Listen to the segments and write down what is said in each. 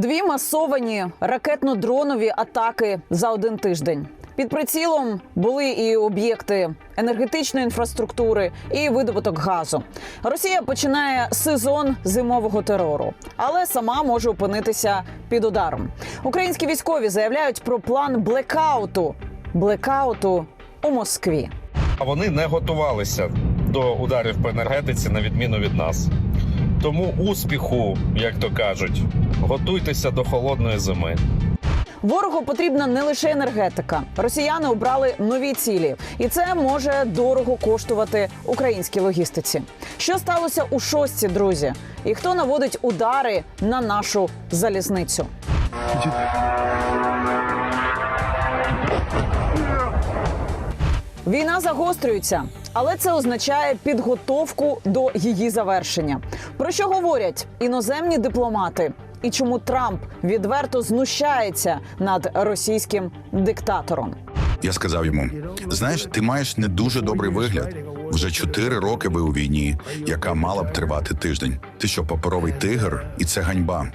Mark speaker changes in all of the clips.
Speaker 1: Дві масовані ракетно-дронові атаки за один тиждень. Під прицілом були і об'єкти енергетичної інфраструктури, і видобуток газу. Росія починає сезон зимового терору, але сама може опинитися під ударом. Українські військові заявляють про план блекауту блекауту у Москві.
Speaker 2: А вони не готувалися до ударів по енергетиці на відміну від нас. Тому успіху, як то кажуть, готуйтеся до холодної зими.
Speaker 1: Ворогу потрібна не лише енергетика. Росіяни обрали нові цілі, і це може дорого коштувати українській логістиці. Що сталося у шостці, друзі? І хто наводить удари на нашу залізницю? Війна загострюється, але це означає підготовку до її завершення. Про що говорять іноземні дипломати? І чому Трамп відверто знущається над російським диктатором?
Speaker 3: Я сказав йому: знаєш, ти маєш не дуже добрий вигляд. Вже чотири роки ви у війні, яка мала б тривати тиждень. Ти що, паперовий тигр, і це ганьба.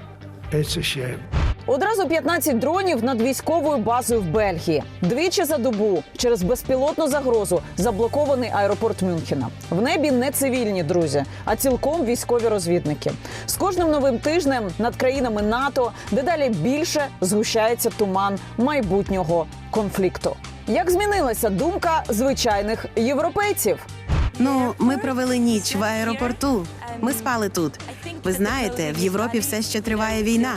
Speaker 1: Одразу 15 дронів над військовою базою в Бельгії. Двічі за добу через безпілотну загрозу заблокований аеропорт Мюнхена. В небі не цивільні друзі, а цілком військові розвідники. З кожним новим тижнем над країнами НАТО дедалі більше згущається туман майбутнього конфлікту. Як змінилася думка звичайних європейців?
Speaker 4: Ну, ми провели ніч в аеропорту. Ми спали тут. Ви знаєте, в Європі все ще триває війна.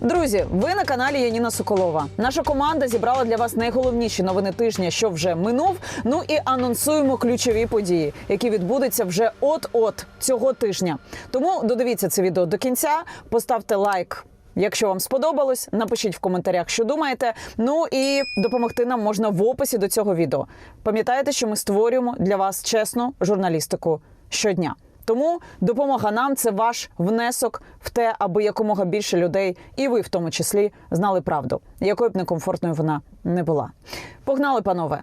Speaker 1: Друзі, ви на каналі Яніна Соколова. Наша команда зібрала для вас найголовніші новини тижня, що вже минув. Ну і анонсуємо ключові події, які відбудуться вже от-от цього тижня. Тому додивіться це відео до кінця, поставте лайк. Якщо вам сподобалось, напишіть в коментарях, що думаєте. Ну і допомогти нам можна в описі до цього відео. Пам'ятайте, що ми створюємо для вас чесну журналістику щодня. Тому допомога нам це ваш внесок в те, аби якомога більше людей, і ви в тому числі, знали правду, якою б некомфортною вона не була. Погнали, панове!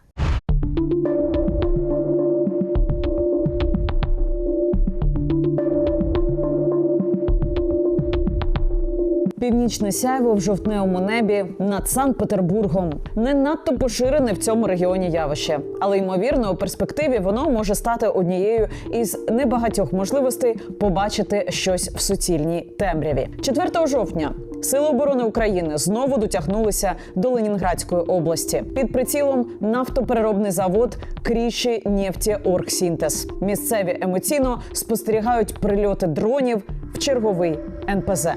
Speaker 1: Північне сяйво в жовтневому небі над Санкт-Петербургом не надто поширене в цьому регіоні явище, але ймовірно, у перспективі воно може стати однією із небагатьох можливостей побачити щось в суцільній темряві. 4 жовтня Сили оборони України знову дотягнулися до Ленінградської області під прицілом нафтопереробний завод Кріші Нефті Оргсінтез. Місцеві емоційно спостерігають прильоти дронів в черговий НПЗ.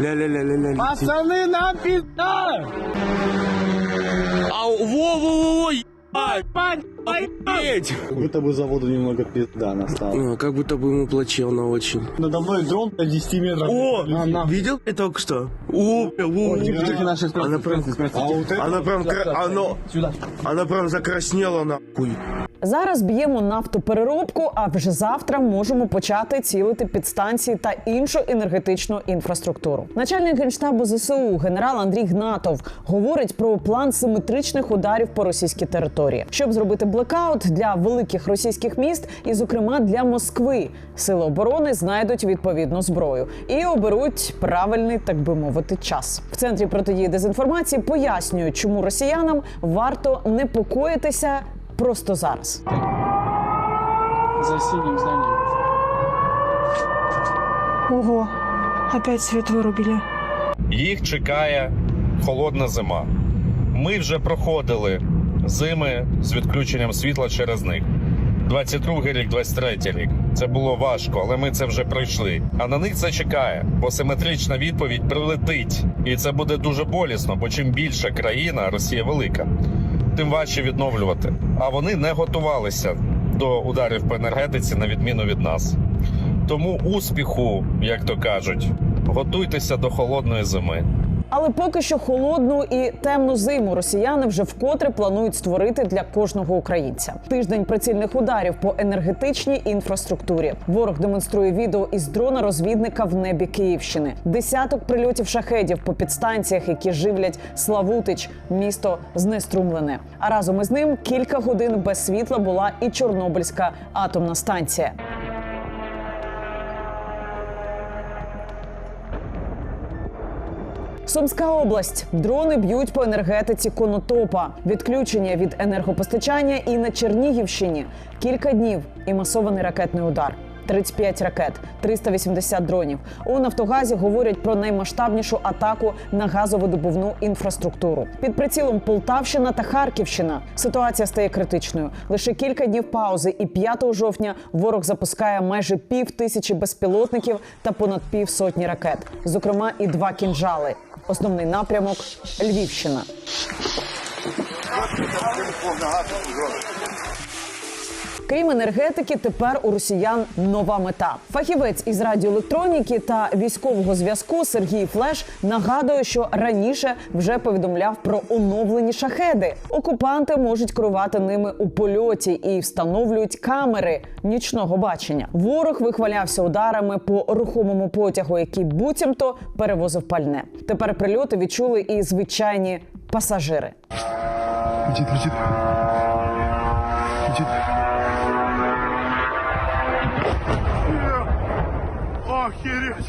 Speaker 5: Ля-ля-ля-ля-ля.
Speaker 6: Пацаны, нам пизда!
Speaker 5: А, во-во-во-во, ебать! Охуеть!
Speaker 6: Как будто бы заводу немного пизда настала.
Speaker 5: А, Как будто бы ему плачевно очень.
Speaker 6: Надо мной дрон до 10 метров.
Speaker 5: О,
Speaker 6: на, на.
Speaker 5: видел я только что? О, бля, во,
Speaker 6: Держите наши
Speaker 5: Она прям,
Speaker 6: А вот это
Speaker 5: она прям, кра- оно,
Speaker 6: Сюда.
Speaker 5: она прям закраснела нахуй.
Speaker 1: Зараз б'ємо нафтопереробку, а вже завтра можемо почати цілити підстанції та іншу енергетичну інфраструктуру. Начальник генштабу ЗСУ генерал Андрій Гнатов говорить про план симетричних ударів по російській території, щоб зробити блекаут для великих російських міст, і, зокрема, для Москви. Сили оборони знайдуть відповідну зброю і оберуть правильний, так би мовити, час. В центрі протидії дезінформації пояснюють, чому росіянам варто непокоїтися просто зараз.
Speaker 7: За синим зданием.
Speaker 8: Ого, опять свет вырубили.
Speaker 2: Їх чекає холодна зима. Ми вже проходили зими з відключенням світла через них. 22 рік, 23 рік. Це було важко, але ми це вже пройшли. А на них це чекає, бо симетрична відповідь прилетить. І це буде дуже болісно, бо чим більша країна, Росія велика, тим важче відновлювати. А вони не готувалися до ударів по енергетиці на відміну від нас. Тому успіху, як то кажуть, готуйтеся до холодної зими.
Speaker 1: Але поки що холодну і темну зиму росіяни вже вкотре планують створити для кожного українця. Тиждень прицільних ударів по енергетичній інфраструктурі. Ворог демонструє відео із дрона розвідника в небі Київщини. Десяток прильотів шахедів по підстанціях, які живлять Славутич, місто знеструмлене. А разом із ним кілька годин без світла була і Чорнобильська атомна станція. Сумська область. Дрони б'ють по енергетиці Конотопа. Відключення від енергопостачання і на Чернігівщині. Кілька днів і масований ракетний удар. 35 ракет, 380 дронів. У Нафтогазі говорять про наймасштабнішу атаку на газовидобувну інфраструктуру. Під прицілом Полтавщина та Харківщина. Ситуація стає критичною. Лише кілька днів паузи, і 5 жовтня ворог запускає майже пів тисячі безпілотників та понад пів сотні ракет, зокрема і два кінжали. Основний напрямок Львівщина. Крім енергетики, тепер у росіян нова мета. Фахівець із радіоелектроніки та військового зв'язку Сергій Флеш нагадує, що раніше вже повідомляв про оновлені шахеди. Окупанти можуть керувати ними у польоті і встановлюють камери нічного бачення. Ворог вихвалявся ударами по рухомому потягу, який буцімто перевозив пальне. Тепер прильоти відчули і звичайні пасажири.
Speaker 6: Летит, летит. Летит. Охереть.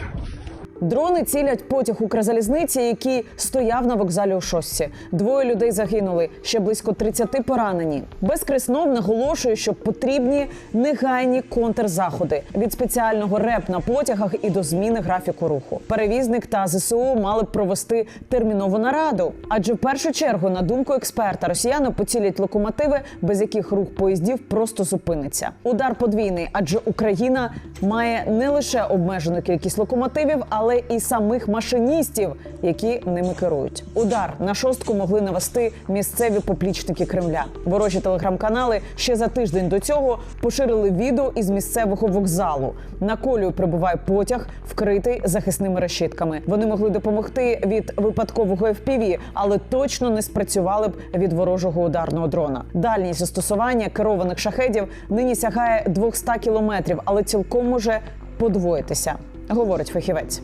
Speaker 1: Дрони цілять потяг Укрзалізниці, який стояв на вокзалі у шостці. Двоє людей загинули, ще близько 30 поранені. Безкреснов наголошує, що потрібні негайні контрзаходи від спеціального реп на потягах і до зміни графіку руху. Перевізник та ЗСУ мали б провести термінову нараду. Адже в першу чергу, на думку експерта, росіяни поцілять локомотиви, без яких рух поїздів просто зупиниться. Удар подвійний, адже Україна має не лише обмежену кількість локомотивів, але і самих машиністів, які ними керують. Удар на шостку могли навести місцеві поплічники Кремля. Ворожі телеграм-канали ще за тиждень до цього поширили відео із місцевого вокзалу. На колію прибуває потяг, вкритий захисними решітками. Вони могли допомогти від випадкового FPV, але точно не спрацювали б від ворожого ударного дрона. Дальність застосування керованих шахедів нині сягає 200 кілометрів, але цілком може подвоїтися, говорить фахівець.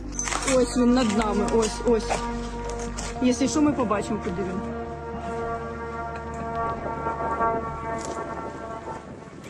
Speaker 8: Ось він над нами, ось, ось. Якщо що, ми побачимо, куди він.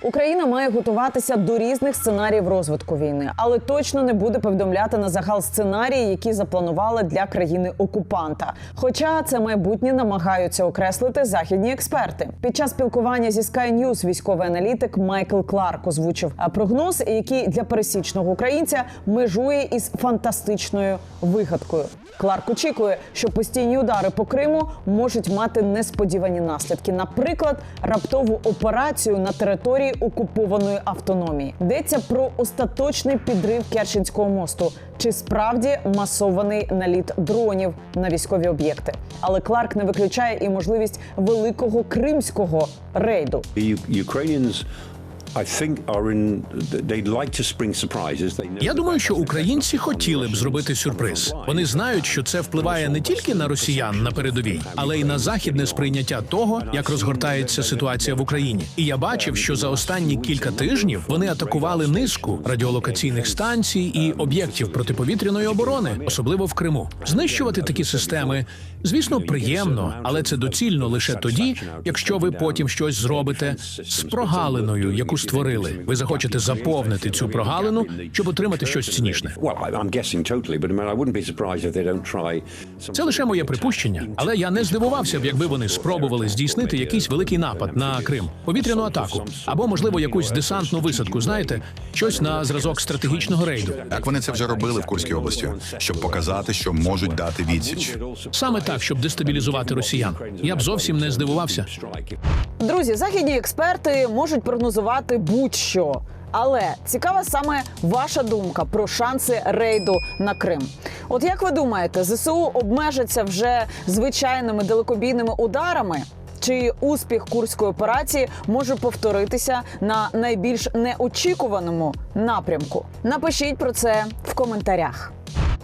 Speaker 1: Україна має готуватися до різних сценаріїв розвитку війни, але точно не буде повідомляти на загал сценарії, які запланували для країни окупанта. Хоча це майбутнє намагаються окреслити західні експерти. Під час спілкування зі Sky News військовий аналітик Майкл Кларк озвучив прогноз, який для пересічного українця межує із фантастичною вигадкою. Кларк очікує, що постійні удари по Криму можуть мати несподівані наслідки, наприклад, раптову операцію на території окупованої автономії. Йдеться про остаточний підрив Керченського мосту чи справді масований наліт дронів на військові об'єкти. Але Кларк не виключає і можливість великого кримського рейду.
Speaker 9: Я думаю, що українці хотіли б зробити сюрприз. Вони знають, що це впливає не тільки на росіян на передовій, але й на західне сприйняття того, як розгортається ситуація в Україні. І я бачив, що за останні кілька тижнів вони атакували низку радіолокаційних станцій і об'єктів протиповітряної оборони, особливо в Криму. Знищувати такі системи, звісно, приємно, але це доцільно лише тоді, якщо ви потім щось зробите з прогалиною, яку створили. Ви захочете заповнити цю прогалину, щоб отримати щось цінішне. Це лише моє припущення, але я не здивувався б, якби вони спробували здійснити якийсь великий напад на Крим, повітряну атаку або, можливо, якусь десантну висадку. Знаєте, щось на зразок стратегічного рейду.
Speaker 3: Так вони це вже робили в Курській області, щоб показати, що можуть дати відсіч.
Speaker 9: Саме так, щоб дестабілізувати росіян. Я б зовсім не здивувався.
Speaker 1: Друзі, західні експерти можуть прогнозувати будь-що. Але цікава саме ваша думка про шанси рейду на Крим. От як ви думаєте, ЗСУ обмежаться вже звичайними далекобійними ударами? Чи успіх курської операції може повторитися на найбільш неочікуваному напрямку? Напишіть про це в коментарях.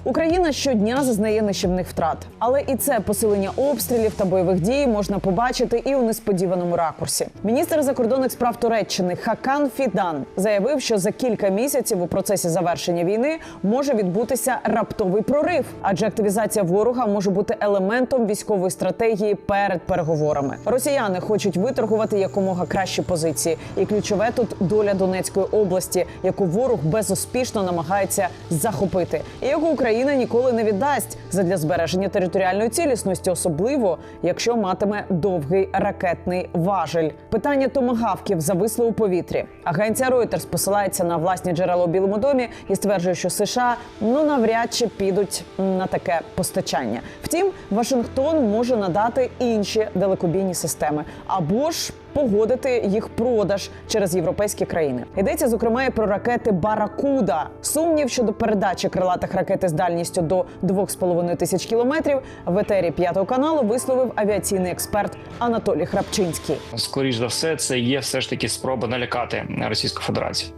Speaker 1: Україна щодня зазнає нищівних втрат, але і це посилення обстрілів та бойових дій можна побачити і у несподіваному ракурсі. Міністр закордонних справ Туреччини Хакан Фідан заявив, що за кілька місяців у процесі завершення війни може відбутися раптовий прорив, адже активізація ворога може бути елементом військової стратегії перед переговорами. Росіяни хочуть виторгувати якомога кращі позиції, і ключове тут доля Донецької області, яку ворог безуспішно намагається захопити, і яку Україна Україна ніколи не віддасть задля збереження територіальної цілісності, особливо якщо матиме довгий ракетний важель. Питання томагавків зависло у повітрі. Агенція Reuters посилається на власні джерела у Білому домі і стверджує, що США ну навряд чи підуть на таке постачання. Втім, Вашингтон може надати інші далекобійні системи або ж погодити їх продаж через європейські країни. Йдеться зокрема і про ракети Баракуда. Сумнів щодо передачі крилатих ракет із дальністю до 2,5 тисяч кілометрів в етері п'ятого каналу висловив авіаційний експерт Анатолій Храпчинський.
Speaker 10: скоріш за все, це є все ж таки спроба налякати Російську Федерацію.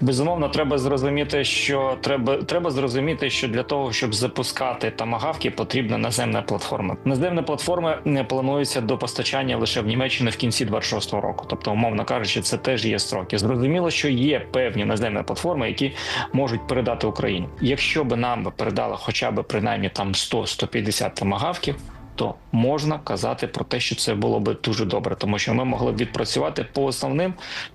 Speaker 10: Безумовно, треба зрозуміти, що треба, треба зрозуміти, що для того, щоб запускати тамагавки, потрібна наземна платформа. Наземна платформа не планується до постачання лише в Німеччину в кінці 26-го року. Тобто, умовно кажучи, це теж є строки. Зрозуміло, що є певні наземні платформи, які можуть передати Україні. Якщо би нам передали хоча б принаймні там 100-150 тамагавків, то можна казати про те, що це було би дуже добре, тому що ми могли б відпрацювати по основним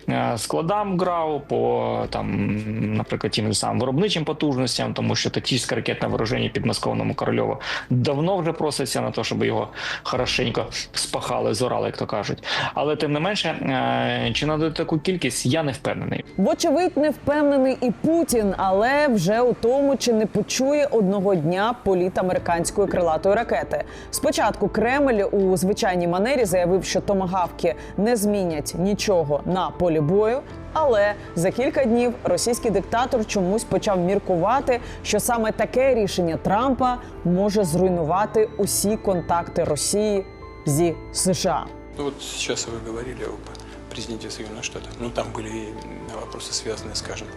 Speaker 10: е, складам ГРАУ, по там, наприклад, тим самим виробничим потужностям, тому що тактичне ракетне вооруження підмосковному Корольову давно вже проситься на те, щоб його хорошенько спахали, зорали, як то кажуть. Але тим не менше, е, чи надати таку кількість, я не впевнений.
Speaker 1: Вочевидь, не впевнений і Путін, але вже у тому, чи не почує одного дня політ американської крилатої ракети. Спочатку Кремль у звичайній манері заявив, що томагавки не змінять нічого на полі бою. Але за кілька днів російський диктатор чомусь почав міркувати, що саме таке рішення Трампа може зруйнувати усі контакти Росії зі США.
Speaker 11: Ну вот сейчас вы говорили об президенте Соединенных Штатов. Ну там были и вопросы, связанные, скажем,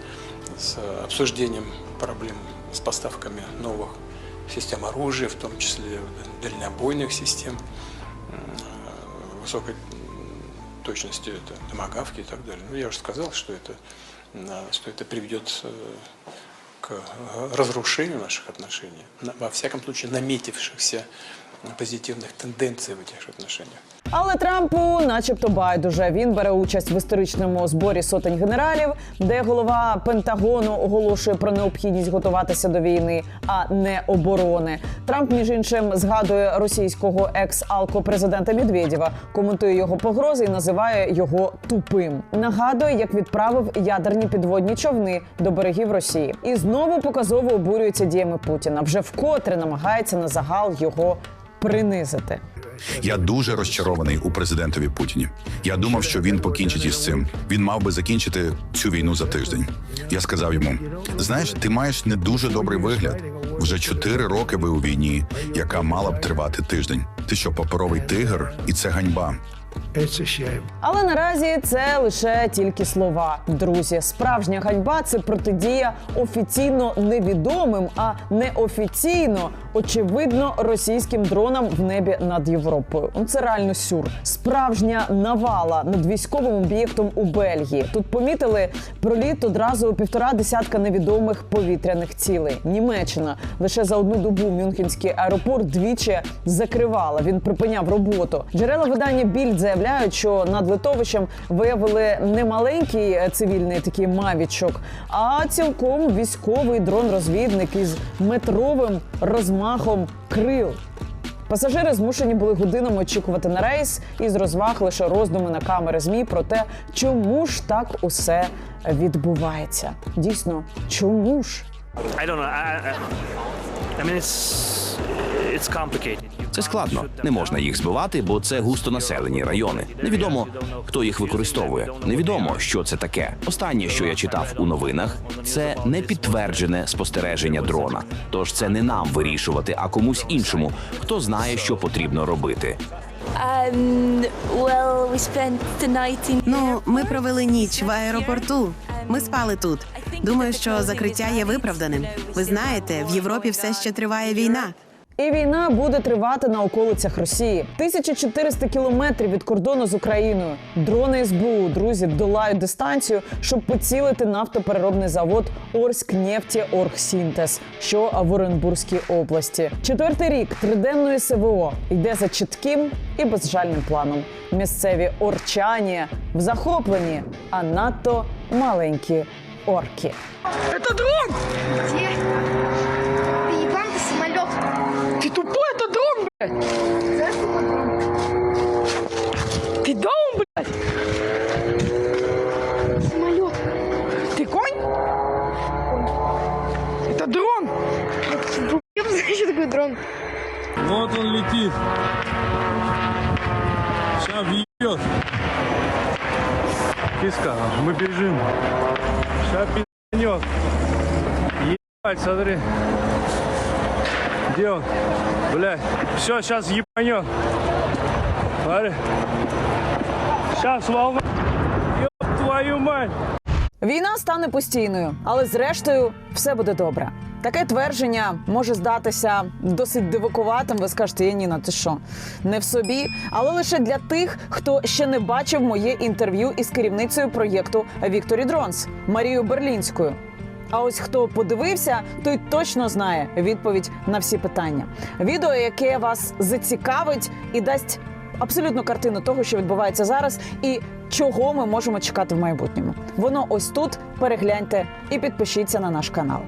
Speaker 11: с обсуждением проблем с поставками новых систем оружия, в том числе дальнобойных систем э, высокой точности, это томагавки и так далее. Ну, я уже сказал, что это, э, что это приведет э, к разрушению наших отношений, на- во всяком случае наметившихся позитивных тенденций в этих отношениях.
Speaker 1: Але Трампу, начебто, байдуже. Він бере участь в історичному зборі сотень генералів, де голова Пентагону оголошує про необхідність готуватися до війни, а не оборони. Трамп, між іншим, згадує російського екс-алко президента Медведєва, коментує його погрози і називає його тупим. Нагадує, як відправив ядерні підводні човни до берегів Росії, і знову показово обурюється діями Путіна. Вже вкотре намагається на загал його принизити.
Speaker 3: Я дуже розчарований у президентові Путіні. Я думав, що він покінчить із цим. Він мав би закінчити цю війну за тиждень. Я сказав йому: знаєш, ти маєш не дуже добрий вигляд. Вже чотири роки ви у війні, яка мала б тривати тиждень. Ти що, паперовий тигр, і це ганьба.
Speaker 1: Але наразі це лише тільки слова. Друзі, справжня ганьба це протидія офіційно невідомим, а неофіційно очевидно російським дронам в небі над Європою. Ну, Це реально сюр. Справжня навала над військовим об'єктом у Бельгії. Тут помітили проліт одразу півтора десятка невідомих повітряних цілей. Німеччина лише за одну добу Мюнхенський аеропорт двічі закривала. Він припиняв роботу. Джерела видання Більд заявляють, що над литовищем виявили не маленький е, цивільний такий мавічок, а цілком військовий дрон-розвідник із метровим розмахом крил. Пасажири змушені були годинами очікувати на рейс із розваг лише роздуми на камери змі про те, чому ж так усе відбувається. Дійсно, чому ж?
Speaker 12: I don't know. I, I, I mean, it's.
Speaker 13: Це складно. Не можна їх збивати, бо це густонаселені райони. Невідомо, хто їх використовує. Невідомо, що це таке. Останнє, що я читав у новинах, це не підтверджене спостереження дрона. Тож це не нам вирішувати, а комусь іншому, хто знає, що потрібно робити.
Speaker 14: Um, well, we spent the night in
Speaker 4: Ну, ми провели ніч в аеропорту. Ми спали тут. Думаю, що закриття є виправданим. Ви знаєте, в Європі все ще триває війна.
Speaker 1: І війна буде тривати на околицях Росії. 1400 кілометрів від кордону з Україною. Дрони СБУ, друзі, долають дистанцію, щоб поцілити нафтопереробний завод Орськ нефті Оргсінтез, що в Оренбурзькій області. Четвертий рік триденної СВО йде за чітким і безжальним планом. Місцеві орчані в захопленні, а надто маленькі орки.
Speaker 8: Ты тупой, это дрон, блядь! Ты даун, блядь! Самолет. Ты конь? Это дрон! Я не знаю, что такое дрон.
Speaker 6: Вот он летит. Сейчас въебет. Киска, мы бежим. Сейчас пи***нет. Ебать, смотри. Он? Блядь. Все, сейчас ебанет. Смотри. Сейчас волна. Ёб твою мать.
Speaker 1: Війна стане постійною, але зрештою все буде добре. Таке твердження може здатися досить дивакуватим. Ви скажете, Яніна, ти що? Не в собі, але лише для тих, хто ще не бачив моє інтерв'ю із керівницею проєкту Вікторі Дронс Марією Берлінською. А ось хто подивився, той точно знає відповідь на всі питання. Відео, яке вас зацікавить і дасть абсолютну картину того, що відбувається зараз, і чого ми можемо чекати в майбутньому. Воно ось тут. Перегляньте і підпишіться на наш канал.